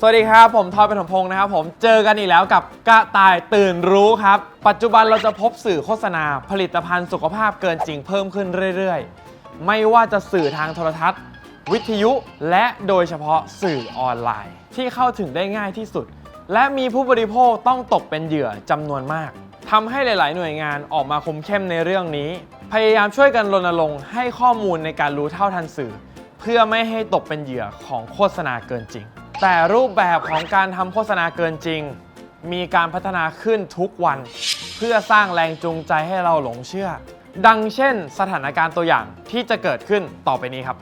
สวัสดีครับ ผมทอยเป็นถมพงศ์นะครับผมเจอกันอีกแล้วกับกระต่ายตื่นรู้ครับ ปัจจุบันเราจะพบสื่อโฆษณา ผลิตภัณฑ์สุขภาพเกินจริงเพิ่มขึ้นเรื่อยๆ ไม่ว่าจะสื่อทางโทรทัศน์ วิทยุและโดยเฉพาะสื่อออนไลน์ ที่เข้าถึงได้ง่ายที่สุด และมีผู้บริโภคต้องตกเป็นเหยื่อจำนวนมากทำให้หลาย ๆ หน่วยงานออกมาคมเข้มในเรื่องนี้ พยายามช่วยกันรณรงค์ให้ข้อมูลในการรู้เท่าทันสื่อ เพื่อไม่ให้ตกเป็นเหยื่อของโฆษณาเกินจริง แต่รูปแบบของการทำโฆษณาเกินจริง มีการพัฒนาขึ้นทุกวัน เพื่อสร้างแรงจูงใจให้เราหลงเชื่อ ดังเช่นสถานการณ์ตัวอย่างที่จะเกิดขึ้นต่อไปนี้ครับ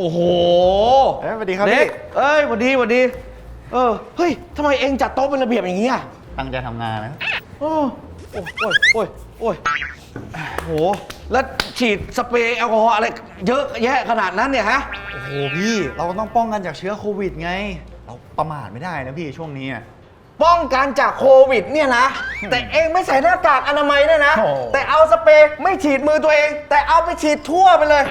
โอ้โหเอ้ยสวัสดีครับเด็พี่กเอ้ยสวัสดีสวัสดี เออ เฮ้ยทำไมเองจัดโต๊ะเป็นระเบียบอย่างนี้อะตั้งใจทำงานนะโอ้โอ้โอ้ยโอ้ยโอ้ยโห แล้วฉีดสเปรย์แอลกอฮอล์อะไรเยอะแยะขนาดนั้นเนี่ยฮะ โอ้โหพี่ เราก็ต้องป้องกันจากเชื้อโควิดไง เราประมาทไม่ได้นะพี่ช่วงนี้อะ ป้องกันจากโควิดเนี่ยนะ แต่เองไม่ใส่หน้ากากอนามัยเนี่ยนะ โอ้ แต่เอาสเปรย์ไม่ฉีดมือตัวเอง แต่เอาไปฉีดทั่วไปเลย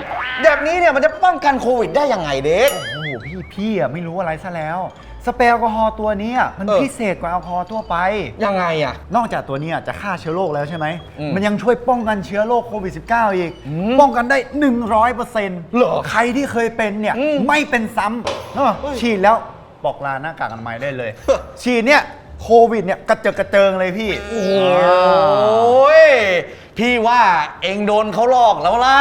แบบนี้เนี่ยมันจะป้องกันโควิดได้ยังไงเด็ก โอ้โหพี่พี่อะไม่รู้อะไรซะแล้ว สเปรย์แอลกอฮอล์ตัวเนี้ยมันเออ พิเศษกว่าแอลกอฮอล์ทั่วไป ยังไงอะ นอกจากตัวเนี้ยจะฆ่าเชื้อโรคแล้วใช่ไหม อืมมันยังช่วยป้องกันเชื้อโรคโควิด -19 อีกอืมป้องกันได้ 100%เปอร์เซ็นต์เหรอใครที่เคยเป็นเนี่ย อืมไม่เป็นซ้ำเออฉีดแล้วบอกลาหน้ากากอนามัยได้เลยเฮ้อฉีดเนี่ย โควิดเนี่ยกระเจิงกระเจิงเลยพี่ โอ้ยพี่ว่าเองโดนเขาหลอกแล้วล่ะ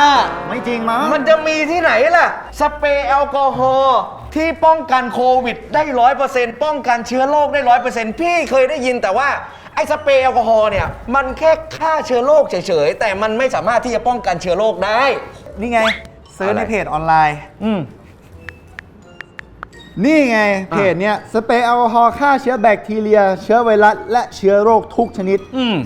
ไม่จริงมั้งมันจะมีที่ไหนล่ะ สเปรย์แอลกอฮอล์ที่ป้องกันโควิดได้ร้อยเปอร์เซ็นต์ป้องกันเชื้อโรคได้ร้อยเปอร์เซ็นต์พี่เคยได้ยินแต่ว่าไอ้สเปรย์แอลกอฮอล์เนี่ย มันแค่ฆ่าเชื้อโรคเฉยๆ แต่มันไม่สามารถที่จะป้องกันเชื้อโรคได้ นี่ไงซื้ออะไรในเพจออนไลน์ อืม นี่ไงเพจเนี้ยสเปรย์แอลกอฮอล์ฆ่าเชื้อแบคทีเรีย เชื้อไวรัส และเชื้อโรคทุกชนิดอืม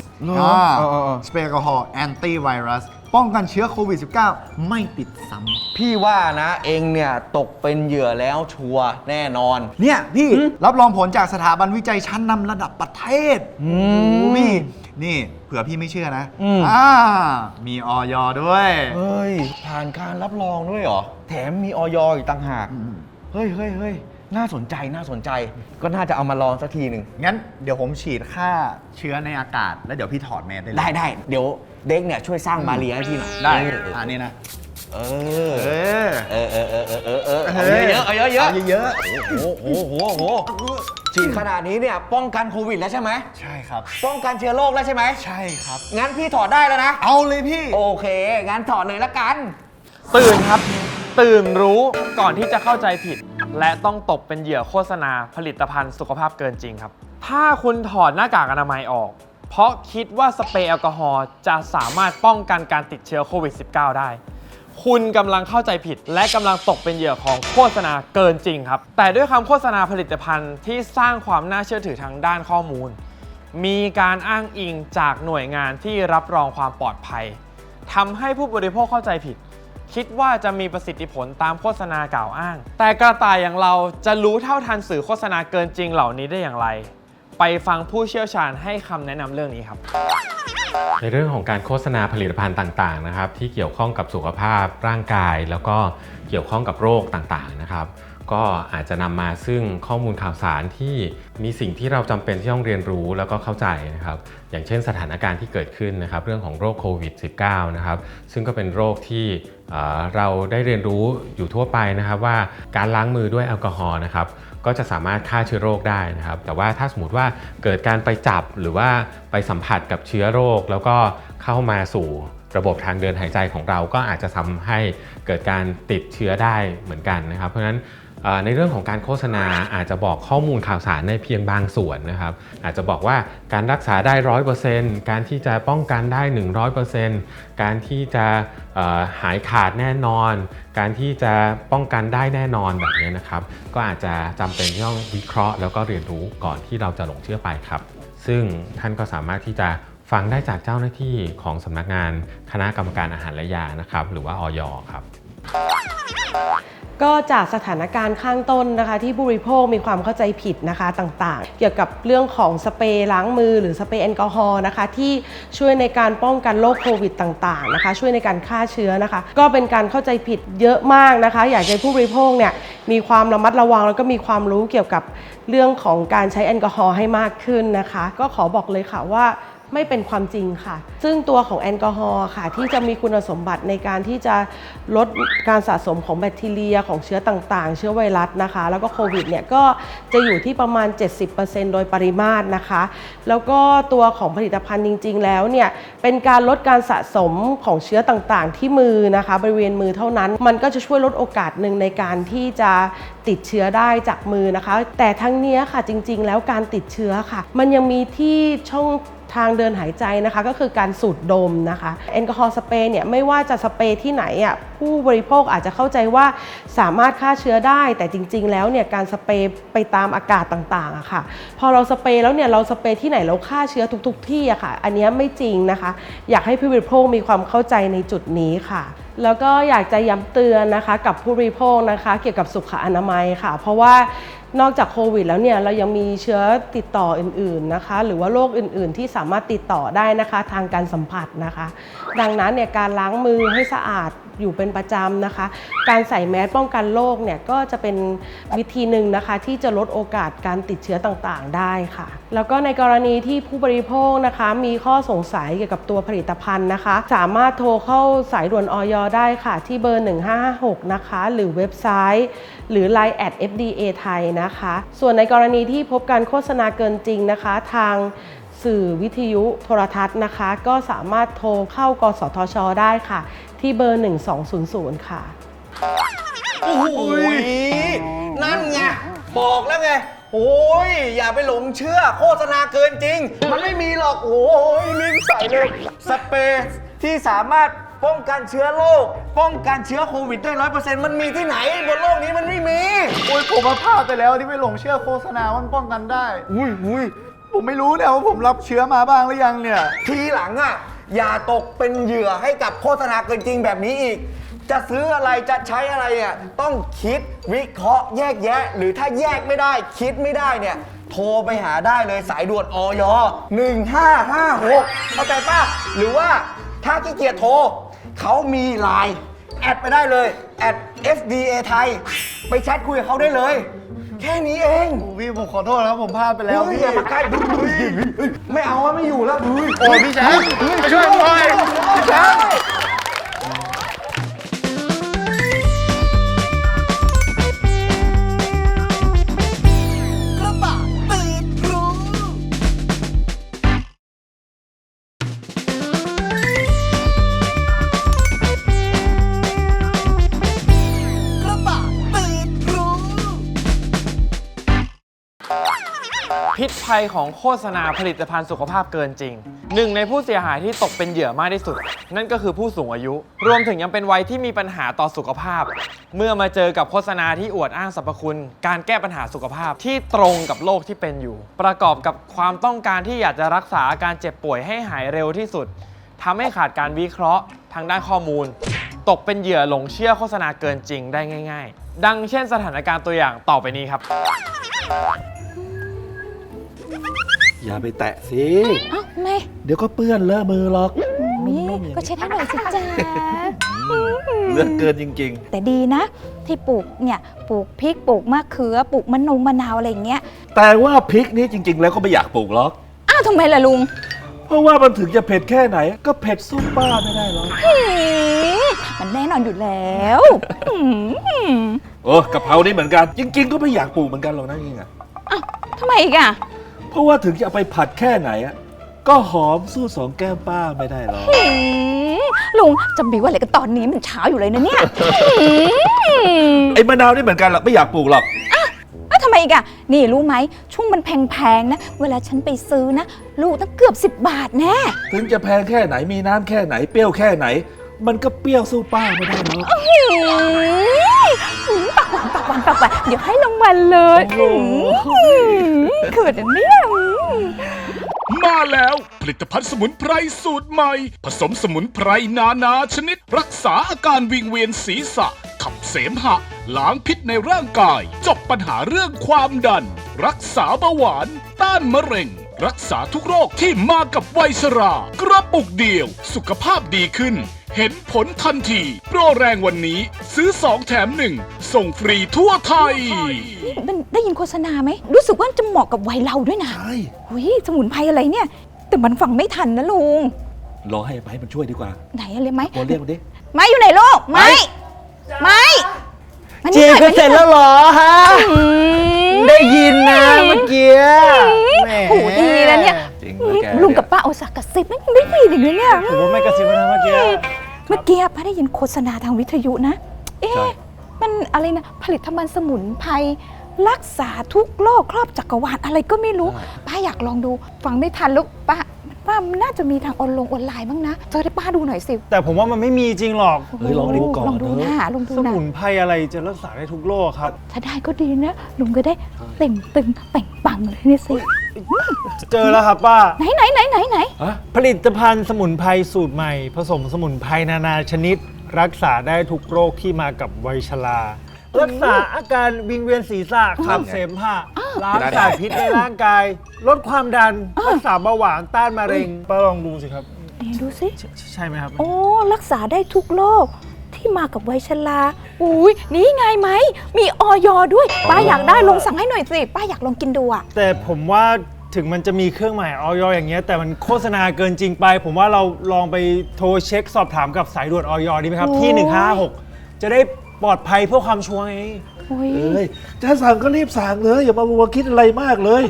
อ่าเออเออเออ สเปรย์แอลกอฮอล์แอนตี้ไวรัส ป้องกันเชื้อโควิด -19 ไม่ติดซ้พี่ว่านะเองเนี่ยตกเป็นเหยื่อแล้วชัวร์แน่นอนำเนี่ยพี่รับรองผลจากสถาบันวิจัยชั้นนำระดับประเทศอืมโอ้พี่นี่เผื่อพี่ไม่เชื่อนะอืม อ่ามีออยด้วย เฮ้ย ผ่านการรับรองด้วยเหรอ แถมมีออยอีกต่างหาก อืม เฮ้ยเฮ้ยเฮ้ยน่าสนใจน่าสนใจ ก็น่าจะเอามาลองสักทีหนึ่ง งั้นเดี๋ยวผมฉีดฆ่าเชื้อในอากาศ แล้วเดี๋ยวพี่ถอดแมสได้เลยได้ได้เดี๋ยวเด็กเนี่ยช่วยสร้างบาเรียให้พี่หน่อยได้เอออันนี้นะเออเออ เออ เออเออเออเออเออเอาเยอะๆเอาเยอะๆเอาเยอะโอ้โหโอ้โหโอ้โหฉีดขนาดนี้เนี่ยป้องกันโควิดแล้วใช่ไหมๆใช่ครับ ป้องกันเชื้อโรคแล้วใช่ไหมใช่ครับ งั้นพี่ถอดได้แล้วนะ เอาเลยพี่ โอเค งั้นถอดเลยละกัน ตื่นครับ ตื่นรู้ก่อนที่จะเข้าใจผิด และต้องตกเป็นเหยื่อโฆษณาผลิตภัณฑ์สุขภาพเกินจริงครับ ถ้าคุณถอดหน้ากากอนามัยออก เพราะคิดว่าสเปรย์แอลกอฮอล์จะสามารถป้องกันการติดเชื้อโควิด -19 ได้ คุณกำลังเข้าใจผิด และกำลังตกเป็นเหยื่อของโฆษณาเกินจริงครับ แต่ด้วยคำโฆษณาผลิตภัณฑ์ที่สร้างความน่าเชื่อถือทางด้านข้อมูล มีการอ้างอิงจากหน่วยงานที่รับรองความปลอดภัยทำให้ผู้บริโภคเข้าใจผิด คิดว่าจะมีประสิทธิผลตามโฆษณากล่าวอ้าง แต่กระต่ายอย่างเราจะรู้เท่าทันสื่อโฆษณาเกินจริงเหล่านี้ได้อย่างไร ไปฟังผู้เชี่ยวชาญให้คำแนะนำเรื่องนี้ครับ ในเรื่องของการโฆษณาผลิตภัณฑ์ต่างๆนะครับที่เกี่ยวข้องกับสุขภาพร่างกาย แล้วก็เกี่ยวข้องกับโรคต่างๆนะครับ ก็อาจจะนำมาซึ่งข้อมูลข่าวสารที่มีสิ่งที่เราจำเป็นที่ต้องเรียนรู้แล้วก็เข้าใจนะครับ อย่างเช่นสถานการณ์ที่เกิดขึ้นนะครับ เรื่องของโรคโควิด -19 นะครับ ซึ่งก็เป็นโรคที่เเราได้เรียนรู้อยู่ทั่วไปนะครับ ว่าการล้างมือด้วยแอลกอฮอล์นะครับก็จะสามารถฆ่าเชื้อโรคได้นะครับ แต่ว่าถ้าสมมติว่าเกิดการไปจับหรือว่าไปสัมผัสกับเชื้อโรค แล้วก็เข้ามาสู่ระบบทางเดินหายใจของเราก็อาจจะทำให้เกิดการติดเชื้อได้เหมือนกันนะครับ เพราะฉะนั้น ในเรื่องของการโฆษณาอาจจะบอกข้อมูลข่าวสารในเพียงบางส่วนนะครับ อาจจะบอกว่าการรักษาได้ร้อยเปอร์เซนต์การที่จะป้องกันได้ 100%การที่จะหายขาดแน่นอน การที่จะป้องกันได้แน่นอนแบบนี้นะครับ ก็อาจจะจำเป็นที่ต้องวิเคราะห์ แล้วก็เรียนรู้ก่อนที่เราจะหลงเชื่อไปครับ ซึ่งท่านก็สามารถที่จะฟังได้จากเจ้าหน้าที่ของสำนักงานคณะกรรมการอาหารและยานะครับ หรือว่าออยครับ ก็จากสถานการณ์ข้างต้นนะคะที่ผู้บริโภคมีความเข้าใจผิดนะคะต่างๆ เกี่ยวกับเรื่องของสเปรย์ล้างมือหรือสเปรย์แอลกอฮอล์นะคะที่ช่วยในการป้องกันโรคโควิดต่างๆนะคะช่วยในการฆ่าเชื้อนะคะ ก็เป็นการเข้าใจผิดเยอะมากนะคะ อยากให้ผู้บริโภคเนี่ยมีความระมัดระวังแล้วก็มีความรู้เกี่ยวกับเรื่องของการใช้แอลกอฮอล์ให้มากขึ้นนะคะ ก็ขอบอกเลยค่ะว่า ไม่เป็นความจริงค่ะ ซึ่งตัวของแอลกอฮอล์ค่ะ ที่จะมีคุณสมบัติในการที่จะลดการสะสมของแบคทีเรียของเชื้อต่างๆ เชื้อไวรัสนะคะ แล้วก็โควิดเนี่ยก็จะอยู่ที่ประมาณ 70%โดยปริมาตรนะคะ แล้วก็ตัวของผลิตภัณฑ์จริง ๆ แล้วเนี่ยเป็นการลดการสะสมของเชื้อต่างๆ ที่มือนะคะ บริเวณมือเท่านั้น มันก็จะช่วยลดโอกาสหนึ่งในการที่จะติดเชื้อได้จากมือนะคะ แต่ทั้งนี้ค่ะจริง ๆ แล้วการติดเชื้อค่ะ มันยังมีที่ช่อง ทางเดินหายใจนะคะก็คือการสูดดมนะคะแอลกอฮอล์สเปรย์เนี่ยไม่ว่าจะสเปรย์ที่ไหนอะผู้บริโภคอาจจะเข้าใจว่าสามารถฆ่าเชื้อได้ แต่จริง ๆ แล้วเนี่ยการสเปรย์ไปตามอากาศต่างๆอะค่ะ พอเราสเปรย์แล้วเนี่ยเราสเปรย์ที่ไหนเราฆ่าเชื้อทุก ๆ ที่อะค่ะ อันนี้ไม่จริงนะคะ อยากให้ผู้บริโภคมีความเข้าใจในจุดนี้ค่ะ แล้วก็อยากจะย้ำเตือนนะคะกับผู้บริโภคนะคะเกี่ยวกับสุขอนามัยค่ะ เพราะว่านอกจากโควิดแล้วเนี่ยเรายังมีเชื้อติดต่ออื่นๆนะคะ หรือว่าโรคอื่นๆที่สามารถติดต่อได้นะคะ ทางการสัมผัสนะคะ ดังนั้นเนี่ยการล้างมือให้สะอาด อยู่เป็นประจำนะคะ การใส่แมสป้องกันโรคเนี่ยก็จะเป็นวิธีหนึ่งนะคะ ที่จะลดโอกาสการติดเชื้อต่างๆ ได้ค่ะ แล้วก็ในกรณีที่ผู้บริโภคนะคะ มีข้อสงสัยเกี่ยวกับตัวผลิตภัณฑ์นะคะ สามารถโทรเข้าสายด่วนออยได้ค่ะ ที่เบอร์ 1556 นะคะ หรือเว็บไซต์ หรือ Line at FDA ไทยนะคะ ส่วนในกรณีที่พบการโฆษณาเกินจริงนะคะ ทางสื่อวิทยุโทรทัศน์นะคะ ก็สามารถโทรเข้ากสทช ได้ค่ะ ที่เบอร์ 1200 ค่ะ โอ้โหนั่นไง บอกแล้วไง โอ้ย อย่าไปหลงเชื่อโฆษณาเกินจริง มันไม่มีหรอก โอ้ยลืมใส่เลย สเปรย์ที่สามารถป้องกันเชื้อโรค ป้องกันเชื้อโควิดได้ร้อยเปอร์เซ็นต์มันมีที่ไหน บนโลกนี้มันไม่มีโอ้ยผมมาพลาดไปแล้วที่ไม่หลงเชื่อโฆษณาว่ามันป้องกันได้ อุ้ยอุ้ยผมไม่รู้เนี่ยว่าผมรับเชื้อมาบ้างหรือยังเนี่ย ทีหลังอะ อย่าตกเป็นเหยื่อให้กับโฆษณาเกินจริงแบบนี้อีก จะซื้ออะไรจะใช้อะไรอะต้องคิดวิเคราะห์แยกแยะ หรือถ้าแยกไม่ได้ คิดไม่ได้เนี่ย โทรไปหาได้เลยสายด่วนออย1556เข้าใจป่ะหรือว่าถ้าขี้เกียจโทรเขามีไลน์แอดไปได้เลยแอด FDA ไทย ไปแชทคุยกับเขาได้เลย แค่นี้เองโอ้พี่ผมขอโทษนะครับผมพลาดไปแล้วเฮ้ยพี่อย่ามาใกล้ไม่เอาอะไม่อยู่แล้วโอ้ยพี่แชมป์ไปช่วยผมหน่อยพี่แชมป์ ภัยของโฆษณาผลิตภัณฑ์สุขภาพเกินจริง หนึ่งในผู้เสียหายที่ตกเป็นเหยื่อมากที่สุด นั่นก็คือผู้สูงอายุ รวมถึงยังเป็นวัยที่มีปัญหาต่อสุขภาพ เมื่อมาเจอกับโฆษณาที่อวดอ้างสรรพคุณ การแก้ปัญหาสุขภาพที่ตรงกับโรคที่เป็นอยู่ ประกอบกับความต้องการที่อยากจะรักษาอาการเจ็บป่วยให้หายเร็วที่สุดทำให้ขาดการวิเคราะห์ทางด้านข้อมูล ตกเป็นเหยื่อหลงเชื่อโฆษณาเกินจริงได้ง่าย ๆ ดังเช่นสถานการณ์ตัวอย่างต่อไปนี้ครับ อย่าไปแตะสิ เอ้าไม่เดี๋ยวก็เปื้อนเลอะมือหรอกมีนุ่มๆอย่างก็นี้เช็ดให้หน่อยสิจ๊ะเลือกเกินจริง แต่ดีนะ ที่ปลูกเนี่ยปลูกพริกปลูกมะเขือปลูกมะนงมะนาวอะไรอย่างเงี้ยๆ แต่ว่าพริกนี้จริง ๆ แล้วก็ไม่อยากปลูกหรอก อ้าวทำไมล่ะลุงเพราะว่ามันถึงจะเผ็ดแค่ไหน ก็เผ็ดสู้ป้าไม่ได้หรอก หืมมันแน่นอนอยู่แล้วหืมโอ้กะเพรานี่เหมือนกัน จริง ๆ ก็ไม่อยากปลูกเหมือนกันหรอกนะจริงๆอะอ้าวทำไมอีกอะ เพราะว่าถึงจะเอาไปผัดแค่ไหนอะก็หอมสู้สองแก้มป้าไม่ได้หรอก หืมลุงจะบีว่าอะไรกันตอนนี้มันเช้าอยู่เลยนะเนี่ยหืมไอ้มะนาวนี่เหมือนกันหรอกไม่อยากปลูกหรอก อ้าวทำไมอีกอะนี่รู้ไหมช่วงมันแพงๆนะ เวลาฉันไปซื้อนะ ลูกตั้งเกือบ 10 บาทแน่ ถึงจะแพงแค่ไหนมีน้ำแค่ไหนเปรี้ยวแค่ไหน มันก็เปรี้ยวสู้ป้าไม่ได้หรอก หืม หืมปากหวานปากหวานปากหวานเดี๋ยวให้รางวัลเลยหืมเขินอันเนี่ยหืมมาแล้วผลิตภัณฑ์สมุนไพรสูตรใหม่ ผสมสมุนไพรนานาชนิด รักษาอาการวิงเวียนศีรษะ ขับเสมหะ ล้างพิษในร่างกาย จบปัญหาเรื่องความดัน รักษาเบาหวาน ต้านมะเร็ง รักษาทุกโรคที่มากับวัยชรา กระปุกเดียว สุขภาพดีขึ้น เห็นผลทันที โปรแรงวันนี้ซื้อ 2 แถม 1 ส่งฟรีทั่วไทยนี่มันได้ยินโฆษณาไหม รู้สึกว่าจะเหมาะกับวัยเราด้วยนะใช่ หุยสมุนไพรอะไรเนี่ย แต่มันฟังไม่ทันนะลุง รอให้ไม้มันช่วยดีกว่าไหนอะไรไหมโกนเรียกมันดิ ไม้อยู่ไหนลูก ไม้ ไม้มานี่จีหน่อยก็เสร็จแล้วเหรอฮะ อืม ได้ยินนะเมื่อกี้แหมหูดีแล้วเนี่ย จริงเลยแกลุงกับป้าเอาสากกระซิบไม่ได้ยินอีกเลยเนี่ย ผมว่าไม่กระซิบนะเมื่อกี้ เมื่อกี้ป้าได้ยินโฆษณาทางวิทยุนะ เอ๊ะ มันอะไรนะ ผลิตภัณฑ์สมุนไพรรักษาทุกโรคครอบจักรวาลอะไรก็ไม่รู้ ป้าอยากลองดู ฟังไม่ทันแล้วป้าป้ามันน่าจะมีทางออนลงออนไลน์บ้างนะเจอได้ป้าดูหน่อยสิ แต่ผมว่ามันไม่มีจริงหรอกเฮ้ยลองดูก่อนลองดูเถนะอะลองดูสนะมุนไพรอะไรจะรักษาได้ทุกโรคครับ ถ้าได้ก็ดีนะลุงก็ได้เต่งตึงเต่งปังเลยเนี่ยสิ เจอแล้วครับป้า ไหนไหนไหนไหนไหนผลิตภัณฑ์สมุนไพรสูตรใหม่ ผสมสมุนไพรนานาชนิด รักษาได้ทุกโรคที่มากับวัยชรารักษาอาการวิงเวียนศีรษะขับเสมหะล้างสารพิษในร่างกาย ลดความดัน รักษาเบาหวานต้านมะเร็งป้าลองดูสิครับไหนดูสิใช่ใช่ไหมครับ โอ้ รักษาได้ทุกโรค ที่มากับวัยชราอุ้ยนี่ไงไหม มีออยด้วย ป้าอยากได้ลองสั่งให้หน่อยสิ ป้าอยากลองกินดูอะแต่ผมว่าถึงมันจะมีเครื่องหมายออยอย่างเงี้ยแต่มันโฆษณาเกินจริงไป ผมว่าเราลองไปโทรเช็คสอบถามกับสายด่วนออยดีไหมครับ ที่โอ้ย156 จะได้ปลอดภัยเพื่อความชัวร์ไงอุ้ย เอ้ยจะสั่งก็รีบสั่งเลย อย่ามาวัวคิดอะไรมากเลย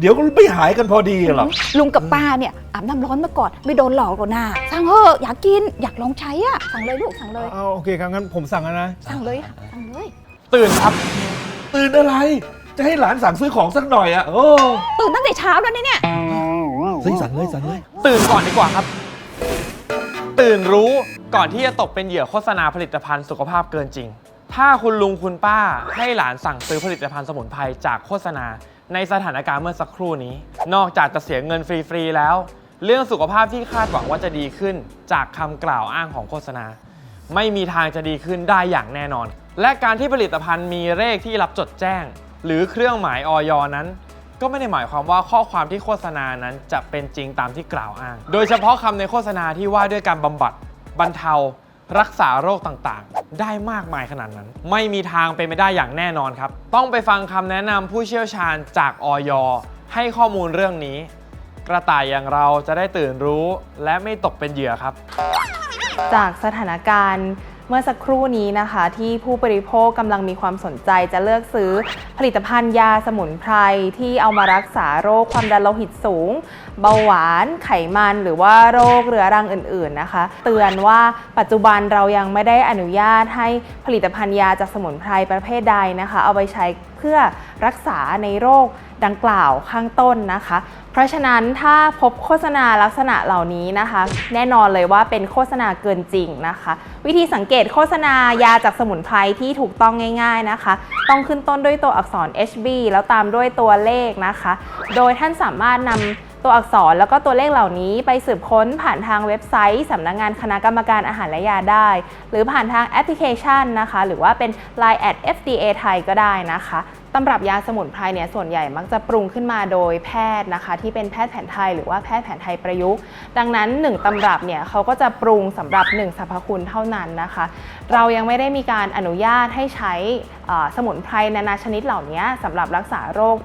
เดี๋ยวก็ไม่หายกันพอดีหรอกลุงกับป้าเนี่ยอาบน้ำร้อนมาก่อนไม่โดนหลอกหรอกนะสั่งเถอะอยากกินอยากลองใช้อะสั่งเลยลูกสั่งเลย เอาโอเคครับงั้นผมสั่งแล้วนะ สั่งเลยอะสั่งเลย ตื่นครับ ตื่นอะไร จะให้หลานสั่งซื้อของสักหน่อยอะโอ้ตื่นตั้งแต่เช้าแล้วเนี่ยซื้อสั่งเลยสั่งเลย ตื่นก่อนดีกว่าครับ ตื่นรู้ก่อนที่จะตกเป็นเหยื่อโฆษณาผลิตภัณฑ์สุขภาพเกินจริง ถ้าคุณลุงคุณป้าให้หลานสั่งซื้อผลิตภัณฑ์สมุนไพรจากโฆษณา ในสถานการณ์เมื่อสักครู่นี้ นอกจากจะเสียเงินฟรีๆแล้ว เรื่องสุขภาพที่คาดหวังว่าจะดีขึ้น จากคำกล่าวอ้างของโฆษณา ไม่มีทางจะดีขึ้นได้อย่างแน่นอน และการที่ผลิตภัณฑ์มีเลขที่รับจดแจ้ง หรือเครื่องหมายออยนั้น ก็ไม่ได้หมายความว่าข้อความที่โฆษณานั้นจะเป็นจริงตามที่กล่าวอ้าง โดยเฉพาะคำในโฆษณาที่ว่าด้วยการบำบัดบรรเทา รักษาโรคต่างๆ ได้มากมายขนาดนั้น ไม่มีทางเป็นไปได้อย่างแน่นอนครับ ต้องไปฟังคำแนะนำผู้เชี่ยวชาญจากออยให้ข้อมูลเรื่องนี้ กระต่ายอย่างเราจะได้ตื่นรู้และไม่ตกเป็นเหยื่อครับ จากสถานการณ์ เมื่อสักครู่นี้นะคะ ที่ผู้บริโภคกำลังมีความสนใจจะเลือกซื้อผลิตภัณฑ์ยาสมุนไพรที่เอามารักษาโรคความดันโลหิตสูง เบาหวาน ไขมัน หรือว่าโรคเรื้อรังอื่น ๆนะคะ เตือนว่าปัจจุบันเรายังไม่ได้อนุญาตให้ผลิตภัณฑ์ยาจากสมุนไพรประเภทใดนะคะ เอาไปใช้เพื่อรักษาในโรค ดังกล่าวข้างต้นนะคะ เพราะฉะนั้นถ้าพบโฆษณาลักษณะเหล่านี้นะคะ แน่นอนเลยว่าเป็นโฆษณาเกินจริงนะคะ วิธีสังเกตโฆษณายาจากสมุนไพรที่ถูกต้องง่าย ๆนะคะ ต้องขึ้นต้นด้วยตัวอักษร HB แล้วตามด้วยตัวเลขนะคะ โดยท่านสามารถนำตัวอักษรแล้วก็ตัวเลขเหล่านี้ไปสืบค้นผ่านทางเว็บไซต์ สำนักงงานคณะกรรมการอาหารและยาได้ หรือผ่านทางแอปพลิเคชันนะคะ หรือว่าเป็น Line at FDA ไทยก็ได้นะคะ ตำรับยาสมุนไพรเนี่ยส่วนใหญ่มักจะปรุงขึ้นมาโดยแพทย์นะคะ ที่เป็นแพทย์แผนไทยหรือว่าแพทย์แผนไทยประยุกต์ ดังนั้น 1ตำรับเนี่ยเขาก็จะปรุงสำหรับ 1สรรพคุณเท่านั้นนะคะ เรายังไม่ได้มีการอนุญาตให้ใช้สมุนไพรนานาชนิดเหล่านี้สำหรับรักษาโรค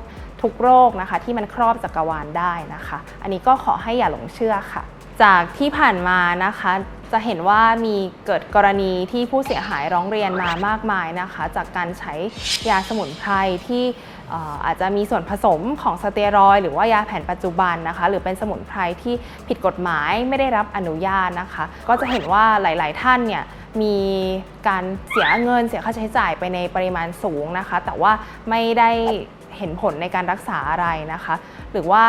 ทุกโรคนะคะ ที่มันครอบจักรวาลได้นะคะ อันนี้ก็ขอให้อย่าหลงเชื่อค่ะ จากที่ผ่านมานะคะ จะเห็นว่ามีเกิดกรณีที่ผู้เสียหายร้องเรียนมามากมายนะคะ จากการใช้ยาสมุนไพรที่อาจจะมีส่วนผสมของสเตียรอยหรือว่ายาแผนปัจจุบันนะคะ หรือเป็นสมุนไพรที่ผิดกฎหมายไม่ได้รับอนุญาตนะคะ ก็จะเห็นว่าหลาย ๆ ท่านเนี่ยมีการเสียเงินเสียค่าใช้จ่ายไปในปริมาณสูงนะคะ แต่ว่าไม่ได้ เห็นผลในการรักษาอะไรนะคะ หรือว่า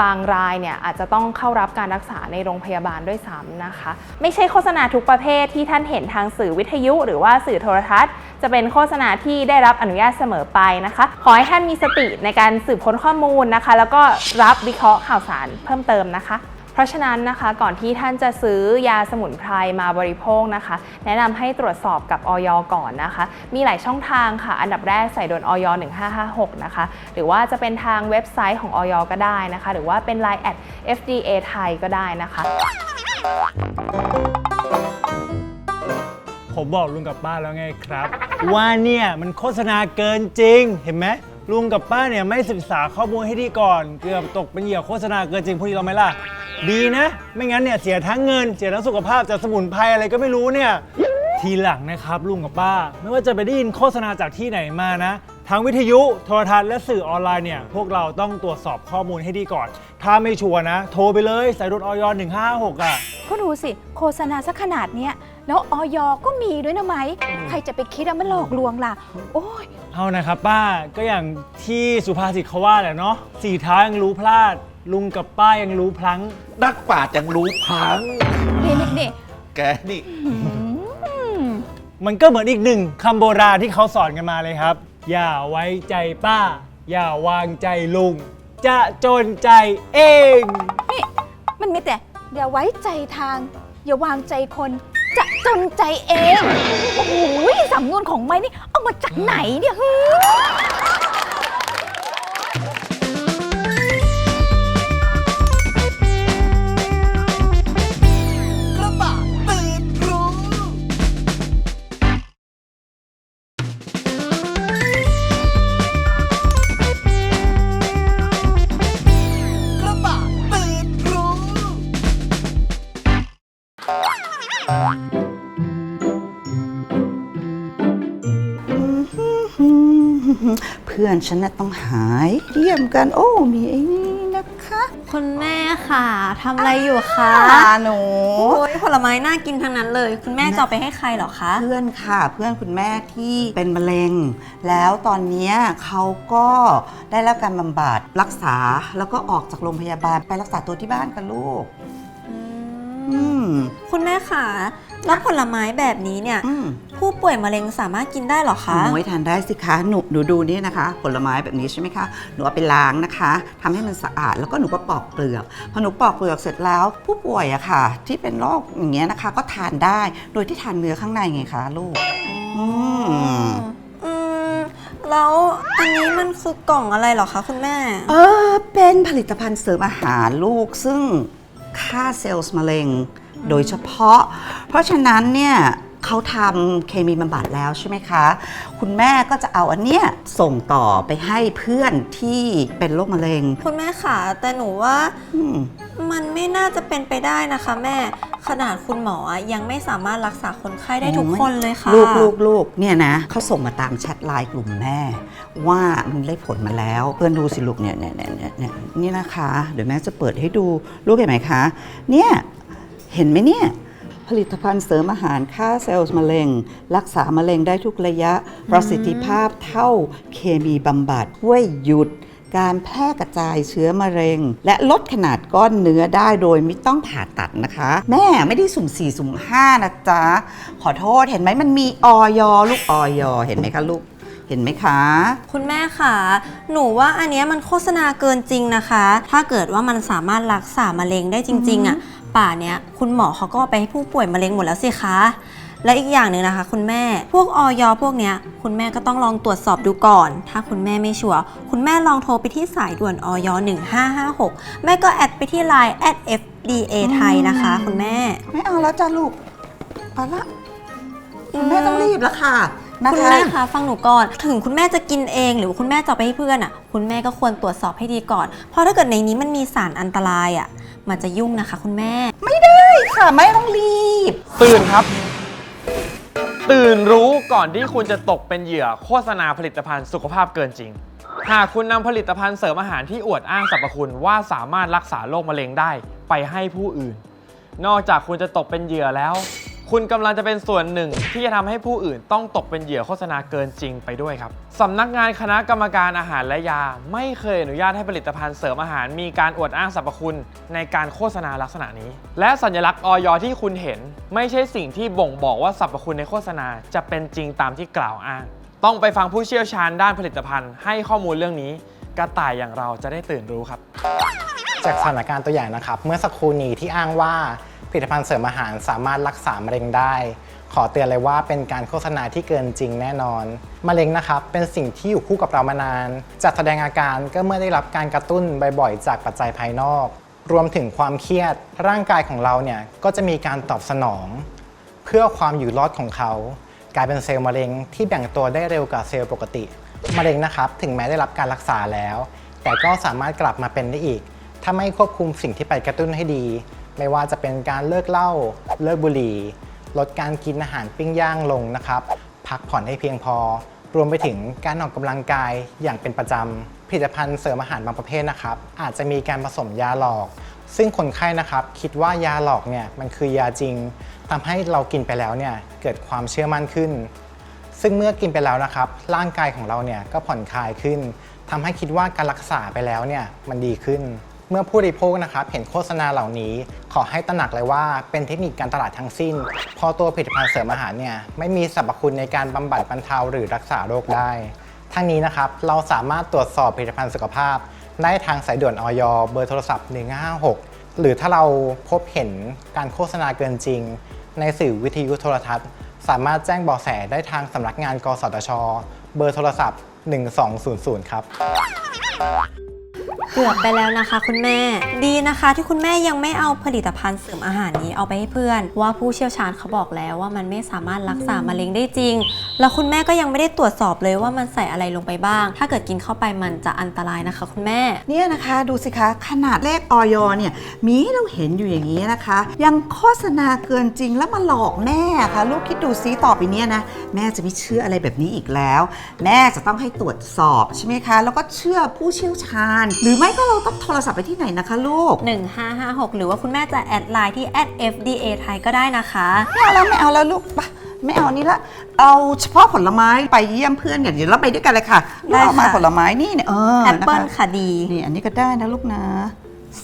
บางรายเนี่ยอาจจะต้องเข้ารับการรักษาในโรงพยาบาลด้วยซ้ำนะคะ ไม่ใช่โฆษณาทุกประเภทที่ท่านเห็นทางสื่อวิทยุ หรือว่าสื่อโทรทัศน์ จะเป็นโฆษณาที่ได้รับอนุญาตเสมอไปนะคะ ขอให้ท่านมีสติในการสืบค้นข้อมูลนะคะ แล้วก็รับวิเคราะห์ข่าวสารเพิ่มเติมนะคะ เพราะฉะนั้นนะคะก่อนที่ท่านจะซื้อยาสมุนไพรมาบริโภคนะคะ แนะนำให้ตรวจสอบกับออยก่อนนะคะ มีหลายช่องทางค่ะ อันดับแรกใส่โดนออย1556 นะคะ หรือว่าจะเป็นทางเว็บไซต์ของออยก็ได้นะคะ หรือว่าเป็น Line แอด FDA ไทยก็ได้นะคะ ผมบอกลุงกับป้าแล้วไงครับ ว่าเนี่ยมันโฆษณาเกินจริงเห็นไหม ลุงกับป้าเนี่ยไม่ศึกษาข้อมูลให้ดีก่อน เกือบตกเป็นเหยื่อโฆษณาเกินจริงพวกนี้เราไหมล่ะ ดีนะ ไม่งั้นเนี่ยเสียทั้งเงิน เสียทั้งสุขภาพจากสมุนไพรอะไรก็ไม่รู้เนี่ย ทีหลังนะครับลุงกับป้า ไม่ว่าจะไปได้ยินโฆษณาจากที่ไหนมานะทางวิทยุโทรทัศน์และสื่อออนไลน์เนี่ยพวกเราต้องตรวจสอบข้อมูลให้ดีก่อน ถ้าไม่ชัวร์นะ โทรไปเลยสายด่วนออย1556อะก็ดูสิ โฆษณาสักขนาดเนี้ยแล้วออยก็มีด้วยนะไหม ใครจะไปคิดว่ามันหลอกลวงล่ะ โอ้ย เอานะครับป้าก็อย่างที่สุภาษิตเขาว่าแหละเนาะสี่เท้ายังรู้พลาด ลุงกับป้ายังรู้พลั้ง นักปราชญ์ยังรู้พัง นี่นี่นี่แกนี่มันก็เหมือนอีกหนึ่งคำโบราณที่เขาสอนกันมาเลยครับ อย่าไว้ใจป้า อย่าวางใจลุง จะจนใจเอง นี่มันมีแต่ อย่าไว้ใจทาง อย่าวางใจคน จะจนใจเอง โอ้โหสำนวนของไม้นี่เอามาจากไหนเนี่ย พื่อนฉันน่ะต้องหายเยี่ยมกันโอ้มีไอ้นี่นะคะคุณแม่ค่ะทำอะไรอยู่คะหนู โอ้ยผลไม้น่ากินทั้งนั้นเลย คุณแม่จะเอาไปให้ใครเหรอคะเพื่อนค่ะ เพื่อนคุณแม่ที่เป็นมะเร็ง แล้วตอนเนี้ยเขาก็ได้รับการบำบัดรักษาแล้วก็ออกจากโรงพยาบาลไปรักษาตัวที่บ้านกันลูก อืม คุณแม่ค่ะ แล้วผลไม้แบบนี้เนี่ย อืมผู้ป่วยมะเร็งสามารถกินได้เหรอคะหนูให้ทานได้สิคะหนูหนูดูนี่นะคะ ผลไม้แบบนี้ใช่ไหมคะหนูเอาไปล้างนะคะทำให้มันสะอาดแล้วก็หนูก็ปอกเปลือกพอหนูปอกเปลือกเสร็จแล้ว ผู้ป่วยอะค่ะ ที่เป็นโรคอย่างเงี้ยนะคะ ก็ทานได้โดยที่ทานเนื้อข้างในไงคะลูกอืม อืม แล้วอันนี้มันคือกล่องอะไรเหรอคะคุณแม่ เออเป็นผลิตภัณฑ์เสริมอาหารลูกซึ่งฆ่าเซลล์มะเร็ง โดยเฉพาะ เพราะฉะนั้นเนี่ยเขาทำเคมีบำบัดแล้วใช่ไหมคะ คุณแม่ก็จะเอาอันเนี้ยส่งต่อไปให้เพื่อนที่เป็นโรคมะเร็ง คุณแม่ค่ะ แต่หนูว่าอืม มันไม่น่าจะเป็นไปได้นะคะ แม่ขนาดคุณหมอยังไม่สามารถรักษาคนไข้ได้ทุกคนเลยค่ะ ลูกลูกลูกเนี่ยนะเขาส่งมาตามแชทไลน์กลุ่มแม่ ว่ามันได้ผลมาแล้วเพื่อนดูสิลูกเนี่ยเนี่ยเนี่ยเนี่ยเนี่ยนี่นะคะ เดี๋ยวแม่จะเปิดให้ดูลูกเห็นไหมคะ เนี่ย เห็นไหมเนี่ย ผลิตภัณฑ์เสริมอาหารฆ่าเซลล์มะเร็ง รักษามะเร็งได้ทุกระยะ ประสิทธิภาพเท่าเคมีบำบัดช่วยหยุดการแพร่กระจายเชื้อมะเร็ง และลดขนาดก้อนเนื้อได้โดยไม่ต้องผ่าตัดนะคะ แม่ไม่ได้สุ่ม 4 สุ่ม 5 นะจ๊ะ ขอโทษเห็นไหมมันมีออยลูกออยเห็นไหมคะลูก เห็นไหมคะ คุณแม่ค่ะหนูว่าอันเนี้ยมันโฆษณาเกินจริงนะคะ ถ้าเกิดว่ามันสามารถรักษามะเร็งได้จริง ๆอะ ป่าเนี้ยคุณหมอเขาก็เอาไปให้ผู้ป่วยมะเร็งหมดแล้วสิคะ และอีกอย่างหนึ่งนะคะ คุณแม่พวกออยพวกเนี้ยคุณแม่ก็ต้องลองตรวจสอบดูก่อน ถ้าคุณแม่ไม่ชัวร์คุณแม่ลองโทรไปที่สายด่วนออย1556แม่ก็แอดไปที่ Line at fda ไทยนะคะ คุณแม่ ไม่เอาแล้วจ้าลูกไปละคุณแม่ต้องรีบแล้วค่ะนะคุณคะ แม่คะฟังหนูก่อน ถึงคุณแม่จะกินเอง หรือว่าคุณแม่จะเอาไปให้เพื่อนอะ คุณแม่ก็ควรตรวจสอบให้ดีก่อน เพราะถ้าเกิดในนี้มันมีสารอันตรายอะ มันจะยุ่งนะคะ คุณแม่ ไม่ได้ค่ะไม่ต้องรีบ ตื่นครับ ตื่นรู้ก่อนที่คุณจะตกเป็นเหยื่อโฆษณาผลิตภัณฑ์สุขภาพเกินจริง หากคุณนำผลิตภัณฑ์เสริมอาหารที่อวดอ้างสรรพคุณว่าสามารถรักษาโรคมะเร็งได้ไปให้ผู้อื่น นอกจากคุณจะตกเป็นเหยื่อแล้ว คุณกำลังจะเป็นส่วนหนึ่ง ที่จะทำให้ผู้อื่นต้องตกเป็นเหยื่อโฆษณาเกินจริงไปด้วยครับสำนักงานคณะกรรมการอาหารและยา ไม่เคยอนุญาตให้ผลิตภัณฑ์เสริมอาหาร มีการอวดอ้างสรรพคุณในการโฆษณาลักษณะนี้ และสัญลักษณ์ออยที่คุณเห็น ไม่ใช่สิ่งที่บ่งบอกว่าสรรพคุณในโฆษณาจะเป็นจริงตามที่กล่าวอ้าง ต้องไปฟังผู้เชี่ยวชาญด้านผลิตภัณฑ์ ให้ข้อมูลเรื่องนี้ กระต่ายอย่างเราจะได้ตื่นรู้ครับ จากสถานการณ์ตัวอย่างนะครับ เมื่อสักครู่นี้ที่อ้างว่า ผลิตภัณฑ์เสริมอาหารสามารถรักษามะเร็งได้ ขอเตือนเลยว่าเป็นการโฆษณาที่เกินจริงแน่นอน มะเร็งนะครับเป็นสิ่งที่อยู่คู่กับเรามานาน จะแสดงอาการก็เมื่อได้รับการกระตุ้นบ่อยๆ จากปัจจัยภายนอก รวมถึงความเครียด ร่างกายของเราเนี่ยก็จะมีการตอบสนอง เพื่อความอยู่รอดของเขา กลายเป็นเซลล์มะเร็งที่แบ่งตัวได้เร็วกว่าเซลล์ปกติ มะเร็งนะครับถึงแม้ได้รับการรักษาแล้ว แต่ก็สามารถกลับมาเป็นได้อีกถ้าไม่ควบคุมสิ่งที่ไปกระตุ้นให้ดี ไม่ว่าจะเป็นการเลิกเหล้าเลิกบุหรี่ ลดการกินอาหารปิ้งย่างลงนะครับ พักผ่อนให้เพียงพอ รวมไปถึงการออกกำลังกายอย่างเป็นประจำผลิตภัณฑ์เสริมอาหารบางประเภทนะครับ อาจจะมีการผสมยาหลอก ซึ่งคนไข้นะครับคิดว่ายาหลอกเนี่ยมันคือยาจริงทำให้เรากินไปแล้วเนี่ยเกิดความเชื่อมั่นขึ้น ซึ่งเมื่อกินไปแล้วนะครับ ร่างกายของเราเนี่ยก็ผ่อนคลายขึ้นทำให้คิดว่าการรักษาไปแล้วเนี่ยมันดีขึ้น เมื่อผู้บริโภคนะครับเห็นโฆษณาเหล่านี้ ขอให้ตระหนักเลยว่าเป็นเทคนิคการตลาดทั้งสิ้น พอตัวผลิตภัณฑ์เสริมอาหารเนี่ยไม่มีสรรพคุณในการบำบัดบรรเทาหรือรักษาโรคได้ ทั้งนี้นะครับเราสามารถตรวจสอบผลิตภัณฑ์สุขภาพ ได้ทางสายด่วนออยเบอร์โทรศัพท์ 156 หรือถ้าเราพบเห็นการโฆษณาเกินจริง ในสื่อวิทยุโทรทัศน์ สามารถแจ้งเบาะแสได้ทางสำนักงาน กสทช เบอร์โทรศัพท์ 1200 ครับ เกือบไปแล้วนะคะ คุณแม่ ดีนะคะที่คุณแม่ยังไม่เอาผลิตภัณฑ์เสริมอาหารนี้เอาไปให้เพื่อน ว่าผู้เชี่ยวชาญเขาบอกแล้วว่ามันไม่สามารถรักษามะเร็งได้จริง แล้วคุณแม่ก็ยังไม่ได้ตรวจสอบเลยว่ามันใส่อะไรลงไปบ้าง ถ้าเกิดกินเข้าไปมันจะอันตรายนะคะ คุณแม่ เนี่ยนะคะดูสิคะขนาดเลขออยเนี่ยมีให้เราเห็นอยู่อย่างนี้นะคะ ยังโฆษณาเกินจริงแล้วมาหลอกแม่ค่ะ ลูกคิดดูซิต่อไปเนี้ยนะแม่จะไม่เชื่ออะไรแบบนี้อีกแล้ว แม่จะต้องให้ตรวจสอบใช่ไหมคะ แล้วก็เชื่อผู้เชี่ยวชาญหรือไม่ก็เราต้องโทรศัพท์ไปที่ไหนนะคะลูก1556 หรือว่าคุณแม่จะแอดไลน์ที่ @fda ไทยก็ได้นะคะ ไม่เอาแล้วไม่เอาแล้วลูกไปไม่เอานี่ละเอาเฉพาะผลไม้ไปเยี่ยมเพื่อนกันเดี๋ยวเราไปด้วยกันเลยค่ะได้เราเอามาค่ะผลไม้นี่เนี่ยเออแอปเปิลนค่ะดี นี่อันนี้ก็ได้นะลูกนะ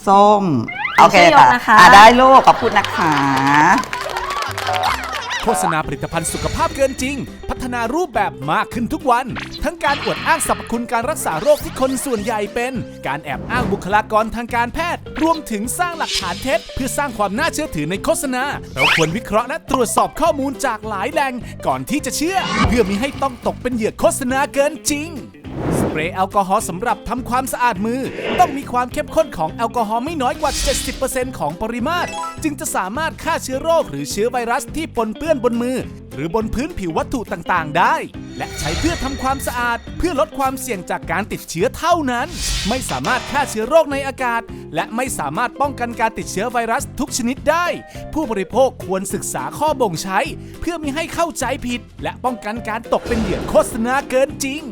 ส้มโอเคช่วยยกค่ะนะคะ อะได้ลูกขอบคุณนะคะ โฆษณาผลิตภัณฑ์สุขภาพเกินจริงพั ฒนารูปแบบมากขึ้นทุกวัน ทั้งการอวดอ้างสรรพคุณการรักษาโรคที่คนส่วนใหญ่เป็น การแอบอ้างบุคลากรทางการแพทย์ รวมถึงสร้างหลักฐานเท็จ เพื่อสร้างความน่าเชื่อถือในโฆษณา เราควรวิเคราะห์และตรวจสอบข้อมูลจากหลายแหล่งก่อนที่จะเชื่อ เพื่อมิให้ต้องตกเป็นเหยื่อโฆษณาเกินจริงสเปรย์แอลกอฮอล์สำหรับทำความสะอาดมือ ต้องมีความเข้มข้นของแอลกอฮอล์ไม่น้อยกว่า 70%ของปริมาตร จึงจะสามารถฆ่าเชื้อโรคหรือเชื้อไวรัสที่ปนเปื้อนบนมือ รือบนพื้นผิววัตถุต่างๆ ได้ และใช้เพื่อทำความสะอาด เพื่อลดความเสี่ยงจากการติดเชื้อเท่านั้น ไม่สามารถฆ่าเชื้อโรคในอากาศ และไม่สามารถป้องกันการติดเชื้อไวรัสทุกชนิดได้ ผู้บริโภคควรศึกษาข้อบ่งใช้ เพื่อมิให้เข้าใจผิด และป้องกันการตกเป็นเหยื่อโฆษณาเกินจริง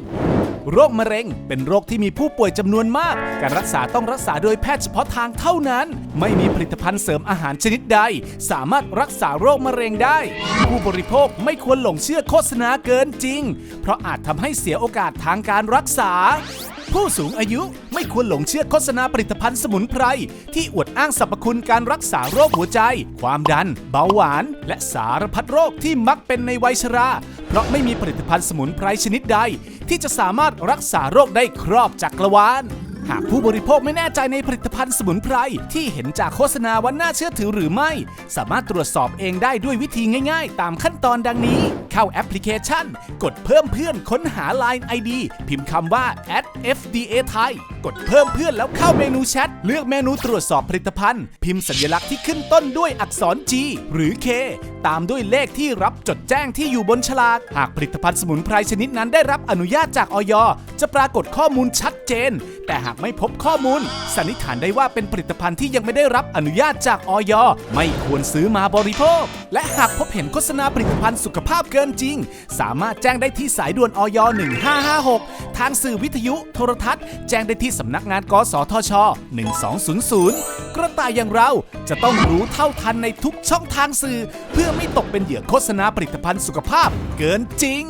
โรคมะเร็ง เป็นโรคที่มีผู้ป่วยจำนวนมาก การรักษาต้องรักษาโดยแพทย์เฉพาะทางเท่านั้น ไม่มีผลิตภัณฑ์เสริมอาหารชนิดใด สามารถรักษาโรคมะเร็งได้ ผู้บริโภคไม่ควรหลงเชื่อโฆษณาเกินจริง เพราะอาจทำให้เสียโอกาสทางการรักษา ผู้สูงอายุไม่ควรหลงเชื่อโฆษณาผลิตภัณฑ์สมุนไพร ที่อวดอ้างสรรพคุณการรักษาโรคหัวใจ ความดัน เบาหวาน และสารพัดโรคที่มักเป็นในวัยชรา เพราะไม่มีผลิตภัณฑ์สมุนไพรชนิดใด ที่จะสามารถรักษาโรคได้ครอบจักรวาล หากผู้บริโภคไม่แน่ใจในผลิตภัณฑ์สมุนไพรที่เห็นจากโฆษณาว่าน่าเชื่อถือหรือไม่ สามารถตรวจสอบเองได้ด้วยวิธีง่ายๆ ตามขั้นตอนดังนี้ เข้าแอปพลิเคชัน กดเพิ่มเพื่อนค้นหา Line ID พิมพ์คำว่า @fda ไทยกดเพิ่มเพื่อนแล้วเข้าเมนูแชท เลือกเมนูตรวจสอบผลิตภัณฑ์ พิมพ์สัญลักษณ์ที่ขึ้นต้นด้วยอักษร G หรือ K ตามด้วยเลขที่รับจดแจ้งที่อยู่บนฉลาก หากผลิตภัณฑ์สมุนไพรชนิดนั้นได้รับอนุญาตจากออย จะปรากฏข้อมูลชัดเจน แต่หากไม่พบข้อมูล สันนิษฐานได้ว่าเป็นผลิตภัณฑ์ที่ยังไม่ได้รับอนุญาตจากออยไม่ควรซื้อมาบริโภค และหากพบเห็นโฆษณาผลิตภัณฑ์สุขภาพเกินจริง สามารถแจ้งได้ที่สายด่วนออย1556 ทางสื่อวิทยุโทรทัศน์ แจ้งได้ที่สำนักงานกสทช 1200 กระต่ายอย่างเราจะต้องรู้เท่าทันในทุกช่องทางสื่อ เพื่อไม่ตกเป็นเหยื่อโฆษณาผลิตภัณฑ์สุขภาพเกินจริง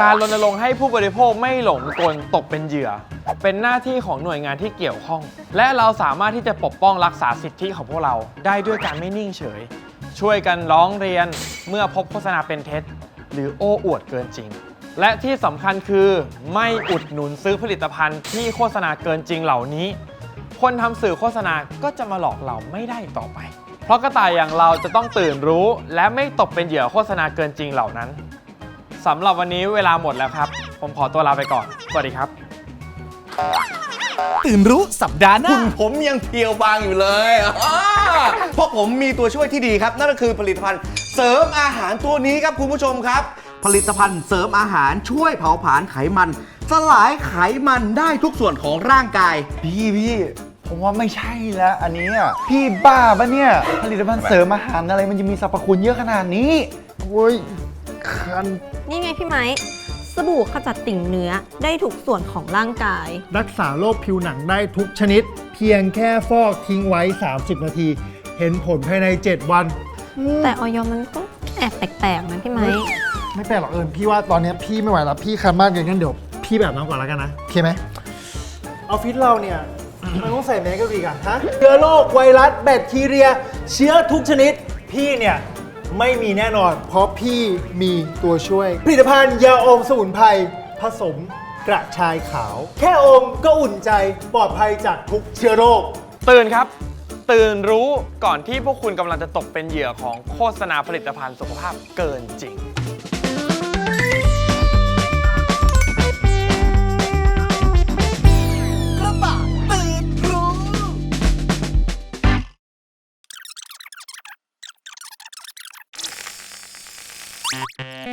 การรณรงค์ให้ผู้บริโภคไม่หลงกลตกเป็นเหยื่อ เป็นหน้าที่ของหน่วยงานที่เกี่ยวข้อง และเราสามารถที่จะปกป้องรักษาสิทธิของพวกเราได้ด้วยการไม่นิ่งเฉย ช่วยกันร้องเรียนเมื่อพบโฆษณาเป็นเท็จ หรือโอ้อวดเกินจริง และที่สำคัญคือไม่อุดหนุนซื้อผลิตภัณฑ์ที่โฆษณาเกินจริงเหล่านี้ คนทำสื่อโฆษณาก็จะมาหลอกเราไม่ได้ต่อไป เพราะกระต่ายอย่างเราจะต้องตื่นรู้ และไม่ตกเป็นเหยื่อโฆษณาเกินจริงเหล่านั้น สำหรับวันนี้เวลาหมดแล้วครับ ผมขอตัวลาไปก่อน สวัสดีครับ ตื่นรู้สัปดาห์หน้าคุณผมยังเพรียวบางอยู่เลยอ่าเพราะผมมีตัวช่วยที่ดีครับ นั่นก็คือผลิตภัณฑ์เสริมอาหารตัวนี้ครับคุณผู้ชมครับ ผลิตภัณฑ์เสริมอาหารช่วยเผาผลาญไขมัน สลายไขมันได้ทุกส่วนของร่างกาย พี่พี่ผมว่าไม่ใช่แล้ว อันเนี้ยพี่บ้าปะเนี่ย ผลิตภัณฑ์เสริมอาหารอะไรมันจะมีสรรพคุณเยอะขนาดนี้ โอ้ย คัน นี่ไงพี่ไม้ สบู่ขจัดติ่งเนื้อได้ทุกส่วนของร่างกาย รักษาโรคผิวหนังได้ทุกชนิด เพียงแค่ฟอกทิ้งไว้ 30 นาที เห็นผลภายใน 7 วันแต่ออยมันก็แอบแปลกๆนะพี่ไม้ ไม่แปลกหรอกเอิญพี่ว่าตอนเนี้ยพี่ไม่ไหวแล้วพี่คันมากเลยงั้นเดี๋ยวพี่แบบน้ำก่อนแล้วกันนะโอเคไหมออฟฟิศเราเนี่ยมันต้องใส่แมสก็ดีกันฮะเชื้อโรคไวรัสแบคทีเรีย เชื้อทุกชนิด พี่เนี่ย ไม่มีแน่นอน เพราะพี่มีตัวช่วย ผลิตภัณฑ์ยาอมสมุนไพรผสมกระชายขาว แค่อมก็อุ่นใจปลอดภัยจากทุกเชื้อโรค ตื่นครับ ตื่นรู้ก่อนที่พวกคุณกำลังจะตกเป็นเหยื่อของโฆษณาผลิตภัณฑ์สุขภาพเกินจริง